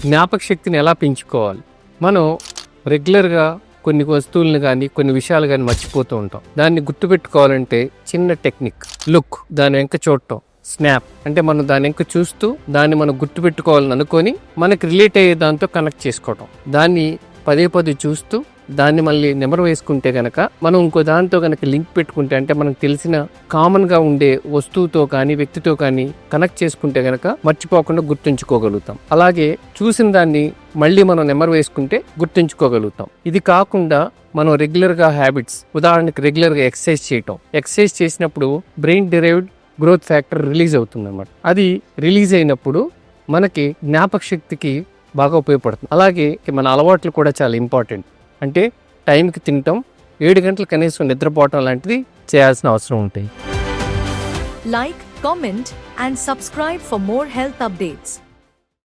జ్ఞాపక శక్తిని ఎలా పెంచుకోవాలి? మనం రెగ్యులర్గా కొన్ని వస్తువులను కానీ కొన్ని విషయాలు కానీ మర్చిపోతూ ఉంటాం. దాన్ని గుర్తుపెట్టుకోవాలంటే చిన్న టెక్నిక్. లుక్. దాని వెంక చూడటం. స్నాప్. అంటే మనం దాని వెంక చూస్తూ దాన్ని మనం గుర్తుపెట్టుకోవాలని అనుకొని మనకి రిలేట్ అయ్యే దాంతో కనెక్ట్ చేసుకోవటం. దాన్ని పదే పదే చూస్తూ దాన్ని మళ్ళీ నెమరు వేసుకుంటే గనక మనం ఇంకో దాంతో కనుక లింక్ పెట్టుకుంటే అంటే మనకు తెలిసిన కామన్గా ఉండే వస్తువుతో కానీ వ్యక్తితో కానీ కనెక్ట్ చేసుకుంటే గనక మర్చిపోకుండా గుర్తుంచుకోగలుగుతాం. అలాగే చూసిన దాన్ని మళ్ళీ మనం నెమరు వేసుకుంటే గుర్తుంచుకోగలుగుతాం. ఇది కాకుండా మనం రెగ్యులర్గా హ్యాబిట్స్ ఉదాహరణకి రెగ్యులర్గా ఎక్సర్సైజ్ చేయటం. ఎక్సర్సైజ్ చేసినప్పుడు brain derived growth factor release అవుతుంది అనమాట అది రిలీజ్ అయినప్పుడు మనకి జ్ఞాపక శక్తికి బాగా ఉపయోగపడుతుంది. అలాగే మన అలవాట్లు కూడా చాలా ఇంపార్టెంట్ అంటే టైంకి తినటం ఏడు గంటలు కనీసం నిద్రపోవటం లాంటిది చేయాల్సిన అవసరం ఉంటాయి. Like comment and subscribe for more health updates